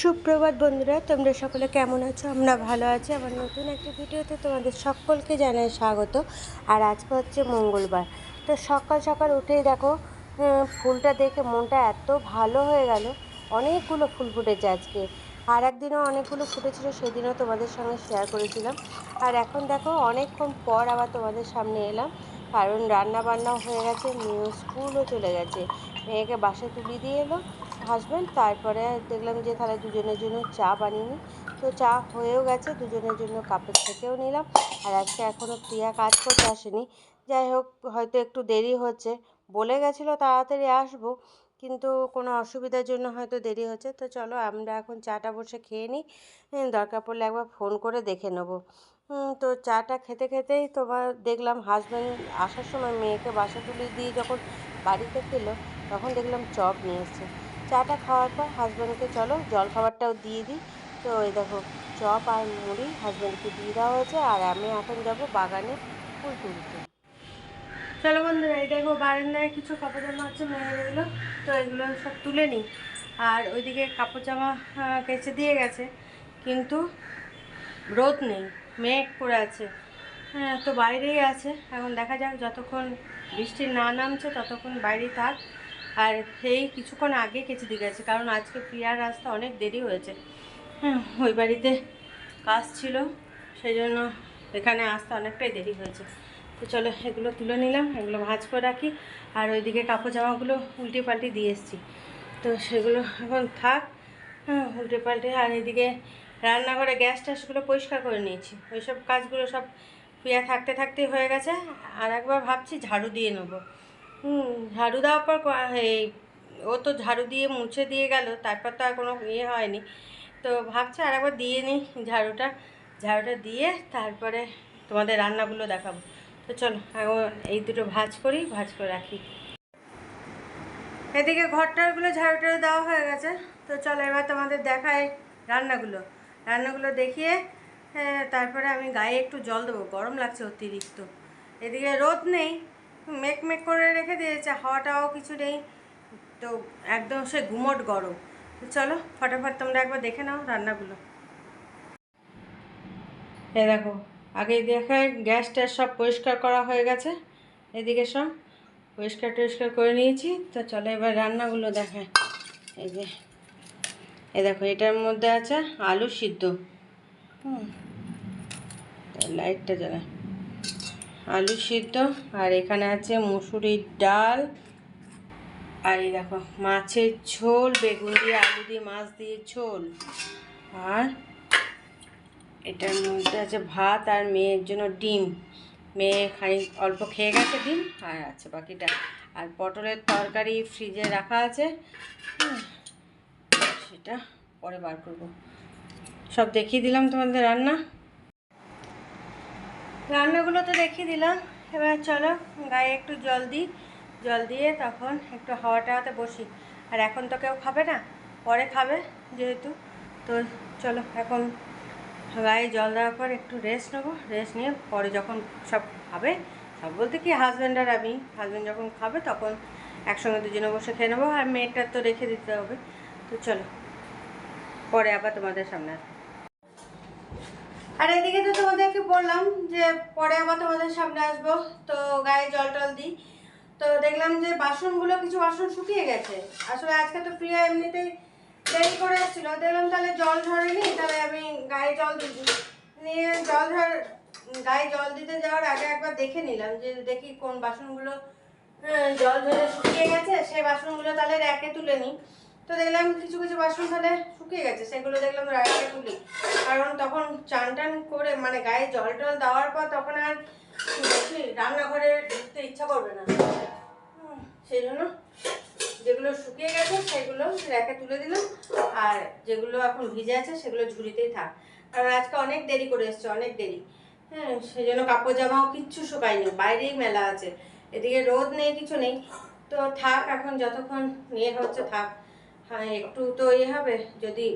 সুপ্রভাত বন্ধুরা, তোমরা সকলে কেমন আছো? আমরা ভালো আছি। আমার নতুন একটা ভিডিওতে তোমাদের সকলকে জানাই স্বাগত। আর আজকে হচ্ছে মঙ্গলবার। তো সকাল সকাল উঠেই দেখো ফুলটা দেখে মনটা এত ভালো হয়ে গেল। অনেকগুলো ফুল ফুটেছে আজকে। আর একদিনও অনেকগুলো ফুটেছিল, সেদিনও তোমাদের সঙ্গে শেয়ার করেছিলাম। আর এখন দেখো, অনেকক্ষণ পর আবার তোমাদের সামনে এলাম। কারণ রান্না বান্নাও হয়ে গেছে, মেয়েও স্কুলও চলে গেছে। মেয়েকে বাসে তুলে দিয়ে এলো। হাজব্যান্ড তারপরে দেখলাম যে তাহলে দুজনের জন্য চা বানিয়ে নিই তো চা হয়েও গেছে, দুজনের জন্য কাপের থেকেও নিলাম। আর আজকে এখনও প্রিয়া কাজ করতে আসেনি। যাই হোক, হয়তো একটু দেরি হচ্ছে। বলে গেছিল তাড়াতাড়ি আসব, কিন্তু কোনো অসুবিধার জন্য হয়তো দেরি হচ্ছে। তো চলো আমরা এখন চাটা বসে খেয়ে নিই। দরকার পড়লে একবার ফোন করে দেখে নেব। তো চাটা খেতে খেতেই তোমার দেখলাম হাজব্যান্ড আসার সময় মেয়েকে বাসা তুলে দিয়ে যখন বাড়িতে ফেলো তখন দেখলাম চপ নিয়ে চাটা খাওয়ার পর হাজব্যান্ডকে চলো জল খাবারটাও দিয়ে দিই। তো এই দেখো, চপ আর মুড়ি হাজব্যান্ডকে দিয়ে দেওয়া হয়েছে আর আমি এখন যাব বাগানে ফুল তুলতে। চলো বন্ধুরা, এই দেখো বারান্দায় কিছু কাপড় জামা আছে মেয়ে এগুলো তো এগুলো সব তুলে নিই। আর ওইদিকে কাপড় জামা কেচে দিয়ে গেছে, কিন্তু রোদ নেই, মেঘ করে আছে। হ্যাঁ তো বাইরেই আছে, এখন দেখা যাক যতক্ষণ বৃষ্টি না নামছে ততক্ষণ বাইরেই থাক। আর সেই কিছুক্ষণ আগে কেচে দিয়ে গেছে, কারণ আজকে প্রিয়ার রাস্তা অনেক দেরি হয়েছে। হ্যাঁ ওই বাড়িতে কাজ ছিল সেই জন্য এখানে আসতে অনেকটাই দেরি হয়েছে। তো চলো, এগুলো তুলে নিলাম, এগুলো ভাঁজ করে রাখি, আর ওইদিকে কাপড় জামাগুলো উল্টে পাল্টে দিয়ে এসেছি। তো সেগুলো এখন থাক হ্যাঁ উল্টে পাল্টে, আর এদিকে রান্নাঘরে গ্যাস ট্যাসগুলো পরিষ্কার করে নিয়েছি। ওইসব কাজগুলো সব প্রিয়া থাকতে থাকতেই হয়ে গেছে, আর একবার ভাবছি ঝাড়ু দিয়ে নেব। হুম, ঝাড়ু দেওয়ার পর এই, ও তো ঝাড়ু দিয়ে মুছে দিয়ে গেল, তারপর তো আর কোনো ইয়ে হয়নি। তো ভাবছি আর একবার দিয়ে নিই ঝাড়ুটা। ঝাড়ুটা দিয়ে তারপরে তোমাদের রান্নাগুলো দেখাবো। তো চলো এখন এই দুটো ভাজ করি, ভাজ করে রাখি। এদিকে ঘরটারগুলো ঝাড়ুটা দেওয়া হয়ে গেছে। তো চলো এবার তোমাদের দেখাই রান্নাগুলো। রান্নাগুলো দেখিয়ে তারপরে আমি গায়ে একটু জল দেবো, গরম লাগছে অতিরিক্ত। এদিকে রোদ নেই মেক করে রেখে দিয়েছে, হাওয়াটাও কিছু নেই। তো একদম সে গুমট গরম। তো চলো, ফটাফট তোমরা একবার দেখে নাও রান্নাগুলো। এ দেখো আগে দেখে গ্যাস ট্যাস সব পরিষ্কার করা হয়ে গেছে। এদিকে সব পরিষ্কার টরিষ্কার করে নিয়েছি। তো চলো এবার রান্নাগুলো দেখায় এই যে, এ দেখো, এটার মধ্যে আছে আলু সিদ্ধ। হুম লাইটটা জ্বালায় আলু সিদ্ধ, আর এখানে আছে মুসুরির ডাল। আর এই দেখো, মাছের ঝোল, বেগুন দিয়ে আলু দিয়ে মাছ দিয়ে ঝোল। আর এটার মধ্যে আছে ভাত আর মেয়ের জন্য ডিম। মেয়ে খানি অল্প খেয়ে গেছে ডিম, আর আছে বাকিটা আর পটলের তরকারি ফ্রিজে রাখা আছে। সেটা পরে বার করব। সব দেখিয়ে দিলাম তোমাদের রান্না। রান্নাগুলো তো দেখিয়ে দিলাম। এবার চলো গায়ে একটু জল দিই। জল দিয়ে তখন একটু হাওয়া টাওয়াতে বসি। আর এখন তো কেউ খাবে না, পরে খাবে যেহেতু। তো চলো এখন গায়ে জল দেওয়ার পর একটু রেস্ট নেব। রেস্ট নিয়ে পরে যখন সব খাবে, সব বলতে কি হাজব্যান্ড আর আমি। হাজব্যান্ড যখন খাবে তখন একসঙ্গে দুজনে বসে খেয়ে নেব। আর মেয়েটার তো রেখে দিতে হবে। তো চলো, পরে আবার তোমাদের সামনে আসব। আর এদিকে তো তোমাদেরকে বললাম যে পরে আবার তোমাদের সামনে আসব। তো গায়ে জল টল দিই। তো দেখলাম যে বাসনগুলো কিছু বাসন শুকিয়ে গেছে। আসলে আজকে তো প্রিয়া এমনিতেই দেরি করে এসেছিল। দেখলাম তাহলে জল ঝরেনি তাহলে আমি গায়ে জল দিই। নিয়ে জল ঝর গায়ে জল দিতে যাওয়ার আগে একবার দেখে নিলাম যে দেখি কোন বাসনগুলো আহ, জল ধরে শুকিয়ে গেছে। সেই বাসনগুলো তাহলে র্যাকে তুলে নিই। তো দেখলাম কিছু কিছু বাসন তাহলে শুকিয়ে গেছে, সেগুলো দেখলাম র্যাকে তুলি। কারণ তখন চান টান করে মানে গায়ে জল টল দেওয়ার পর তখন আর রান্নাঘরে ঢুকতে ইচ্ছা করবে না। সেই জন্য যেগুলো শুকিয়ে গেছে সেগুলো র্যাকে তুলে দিলাম, আর যেগুলো এখন ভিজে আছে সেগুলো ঝুড়িতেই থাক। কারণ আজকে অনেক দেরি করে এসছে, অনেক দেরি। হ্যাঁ সেই জন্য কাপড় জামাও কিচ্ছু শুকায়নি, বাইরেই মেলা আছে। এদিকে রোদ নেই, কিছু নেই। তো থাক এখন, যতক্ষণ ইয়ে হচ্ছে থাক। হ্যাঁ একটু তো ইয়ে হবে, যদি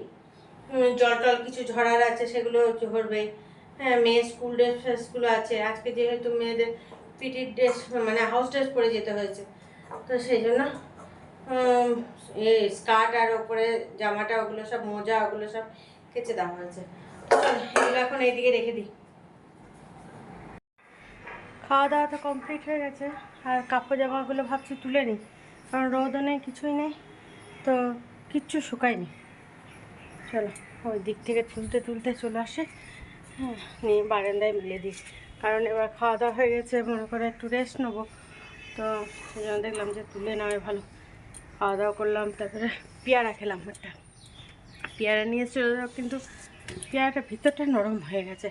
জল টল কিছু ঝরার আছে সেগুলো ঝরবে। হ্যাঁ মেয়ে স্কুল ড্রেস ফ্রেসগুলো আছে। আজকে যেহেতু মেয়েদের পিটির ড্রেস মানে হাউস ড্রেস পরে যেতে হয়েছে। তো সেই জন্য এ স্কার্ট আর ওপরে জামাটা, ওগুলো সব মোজা, ওগুলো সব কেচে দেওয়া হয়েছে। এগুলো এখন এইদিকে রেখে দিই। খাওয়া দাওয়া তো কমপ্লিট হয়ে গেছে। আর কাপড় জামাগুলো ভাবছি তুলে নিই। কারণ রোদও নেই, কিছুই নেই। তো কিচ্ছু শুকায়নি। চলো, ওই দিক থেকে তুলতে তুলতে চলে আসে। হ্যাঁ নিয়ে বারান্দায় মিলে দিই। কারণ এবার খাওয়া দাওয়া হয়ে গেছে, মনে করে একটু রেস্ট নেব। তো সেই জন্য দেখলাম যে তুলে নেওয়াই ভালো। খাওয়া দাওয়া করলাম, তারপরে পেয়ারা খেলাম একটা। পেয়ারা নিয়ে চলে যাও কিন্তু পেয়ারাটা ভিতরটা নরম হয়ে গেছে।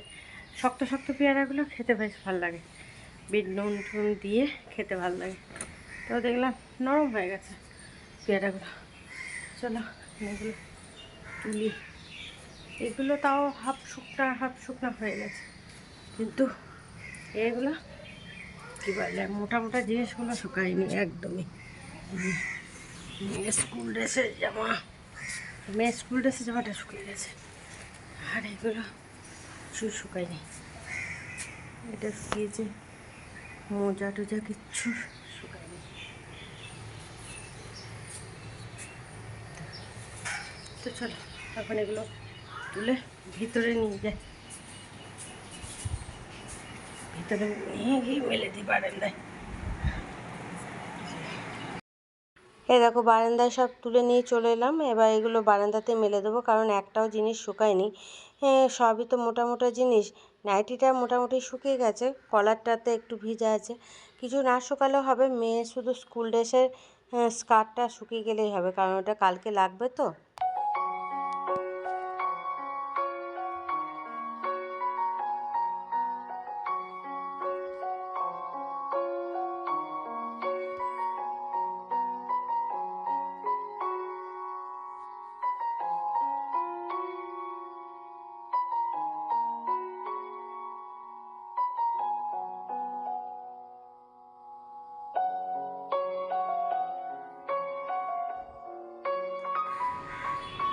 শক্ত শক্ত পেয়ারাগুলো খেতে বেশ ভালো লাগে। বিট নুন টুন দিয়ে খেতে ভালো লাগে। তো দেখলাম নরম হয়ে গেছে পেয়ারাগুলো। চলো, এগুলো তুলি। এগুলো তাও হাফ শুকনা হাফ শুকনা হয়ে গেছে। কিন্তু এগুলো কী বলে, মোটা মোটা জিনিসগুলো শুকায়নি একদমই। স্কুল ড্রেসের জামা, মেয়ে স্কুল ড্রেসের জামাটা শুকিয়ে গেছে। আর এগুলো কিছু শুকায়নি। এটা শুকিয়েছে, মোজা টোজা কিচ্ছু শুকায়নি তো চলো, এখন এগুলো তুলে ভিতরে নিয়ে যাই ভিতরে মেলে দিই বারান্দায়। এই দেখো, বারান্দায় সব তুলে নিয়ে চলে এলাম। এবার এগুলো বারান্দাতে মেলে দেবো, কারণ একটাও জিনিস শুকায়নি। হ্যাঁ সবই তো মোটা মোটা জিনিস। নাইটিটা মোটামুটি শুকিয়ে গেছে, কলারটাতে একটু ভিজা আছে। কিছু না শুকালেও হবে, মেয়ে শুধু স্কুল ড্রেসের স্কার্টটা শুকিয়ে গেলেই হবে, কারণ ওটা কালকে লাগবে তো।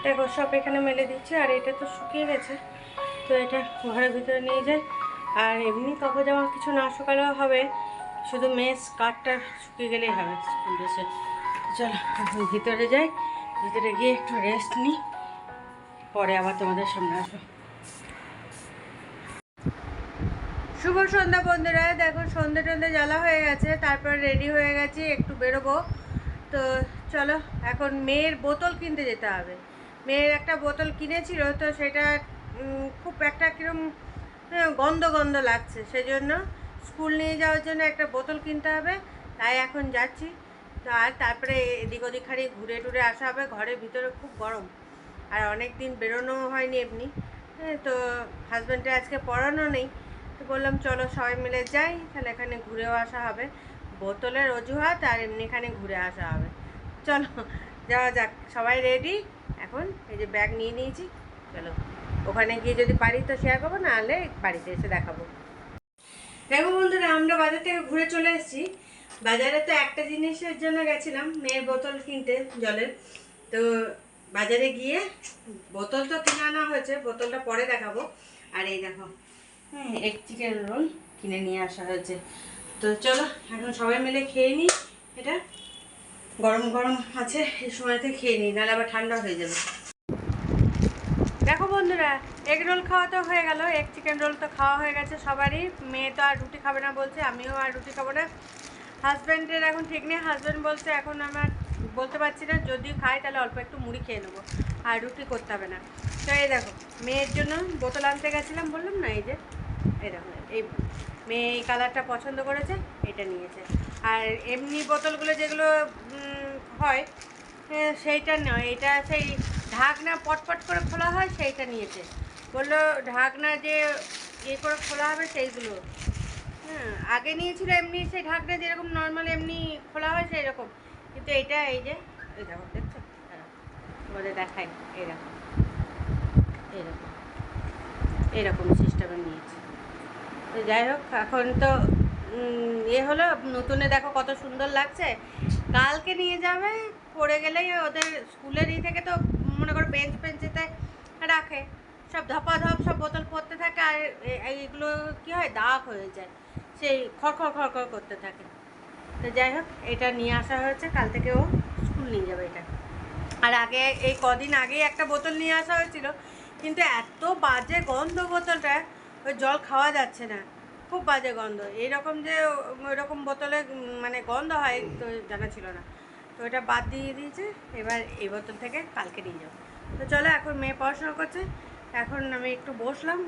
দেখো, সব এখানে মেলে দিচ্ছি আর এটা তো শুকিয়ে গেছে। তো এটা ঘরের ভিতরে নিয়ে যাই আর এমনি কাপড় জামা কিছু না শুকালেও হবে, শুধু মেস কাঠটা শুকিয়ে গেলেই হবে স্কুল ড্রেসে চলো ভিতরে যাই, ভিতরে গিয়ে একটু রেস্ট নিই, পরে আবার তোমাদের সামনে আসব। শুভ সন্ধ্যা বন্ধুরা, দেখো সন্ধে টন্ধে জ্বালা হয়ে গেছে, তারপর রেডি হয়ে গেছি, একটু বেরোবো। তো চলো, এখন মেয়ের বোতল কিনতে যেতে হবে। মেয়ের একটা বোতল কিনেছিল তো সেটা খুব একটা কিরম হ্যাঁ, গন্ধ গন্ধ লাগছে। সেই জন্য স্কুল নিয়ে যাওয়ার জন্য একটা বোতল কিনতে হবে তাই এখন যাচ্ছি। তো আর তারপরে এদিক ওদিক খালি ঘুরে টুরে আসা হবে ঘরের ভিতরে খুব গরম। আর অনেক দিন বেরোনো হয়নি এমনি। হ্যাঁ, তো হাজব্যান্ডের আজকে পড়ানো নেই তো বললাম চলো সবাই মিলে যাই তাহলে এখানে ঘুরেও আসা হবে। বোতলের অজুহাত আর এমনি এখানে ঘুরে আসা হবে। চলো যাওয়া যাক সবাই রেডি এখন এই যে ব্যাগ নিয়ে নিয়েছি, চলো। ওখানে গিয়ে যদি পারি তো শেয়ার করব না নাহলে বাড়িতে এসে দেখাবো। দেখো বন্ধুরা, আমরা বাজার থেকে ঘুরে চলে এসেছি। বাজারে তো একটা জিনিসের জন্য গেছিলাম, মেয়ের বোতল কিনতে জলের। তো বাজারে গিয়ে বোতল তো কিনে আনা হয়েছে, বোতলটা পরে দেখাবো। আর এই দেখো হ্যাঁ এক চিকেন রোল কিনে নিয়ে আসা হয়েছে। তো চলো, এখন সবাই মিলে খেয়ে নিই, এটা। গরম গরম আছে, এই সময়তে খেয়ে নিই, নাহলে আবার ঠান্ডা হয়ে যাবে। দেখো বন্ধুরা এগ রোল খাওয়া তো হয়ে গেল এক চিকেন রোল তো খাওয়া হয়ে গেছে সবারই। মেয়ে তো আর রুটি খাবে না বলছে, আমিও আর রুটি খাব না। হাজব্যান্ডের এখন ঠিক নেই হাজব্যান্ড বলছে এখন আমার বলতে পারছি না যদি খাই তাহলে অল্প একটু মুড়ি খেয়ে নেব, আর রুটি করতে হবে না। তো এই দেখো, মেয়ের জন্য বোতল আনতে গেছিলাম, বললাম না এই যে, এই দেখো, এই মেয়ে এই কালারটা পছন্দ করেছে, এটা নিয়েছে। আর এমনি বোতলগুলো যেগুলো হয় সেইটা নয় এটা সেই ঢাকনা পটপট করে খোলা হয়, সেইটা নিয়েছে। বলল, ঢাকনা যে ইয়ে করে খোলা হবে সেইগুলো। হ্যাঁ আগে নিয়েছিল এমনি, সেই ঢাকনা যেরকম নর্মাল এমনি খোলা হয় সেই রকম কিন্তু এটা এই যে, এই দেখো, দেখছ? তোমাদের দেখাই, এরকম। এরকম। এইরকম সিস্টেমে নিয়েছি। তো যাই হোক, এখন তো এ হলো, নতুনে দেখো কত সুন্দর লাগছে। কালকে নিয়ে যাবে, পড়ে গেলেই ওদের স্কুলের ই থেকে তো মনে করো বেঞ্চ বেঞ্চেতে রাখে। সব ধপা ধপ সব বোতল পড়তে থাকে আর এইগুলো কি হয়, দাগ হয়ে যায়। সেই খড়খড় খড়খড় করতে থাকে। তো যাই হোক, এটা নিয়ে আসা হয়েছে, কাল থেকে ও স্কুল নিয়ে যাবে এটা। আর আগে, এই কদিন আগে একটা বোতল নিয়ে আসা হয়েছিল। কিন্তু এত বাজে গন্ধ বোতলটা ওই জল খাওয়া যাচ্ছে না। খুব বাজে গন্ধ। এইরকম যে ওইরকম বোতলে মানে গন্ধ হয়, তো জানা ছিল না। তো এটা বাদ দিয়ে দিয়েছে, এবার এই বোতল থেকে কালকে নিয়ে যাব। তো চলো, এখন মেয়ে পড়াশোনা করছে, এখন আমি একটু বসলাম।